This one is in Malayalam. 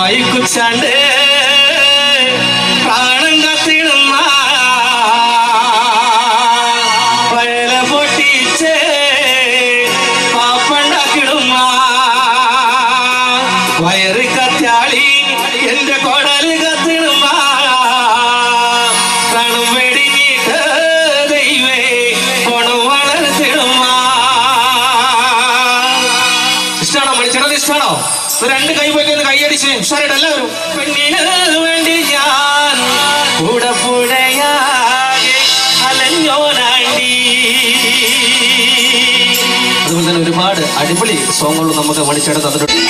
Aykut sende. ഇഷ്ടാണോ മണിച്ചേട്ടത് ഇഷ്ടാണോ രണ്ട് കൈ പോയി കൈയടിച്ച് പെണ്ണിന് വേണ്ടി ഞാൻ അതുപോലെ തന്നെ ഒരുപാട് അടിപൊളി സോങ്ങുകൾ നമുക്ക് മണിച്ചേട്ടൻ തന്നിട്ടുണ്ട്.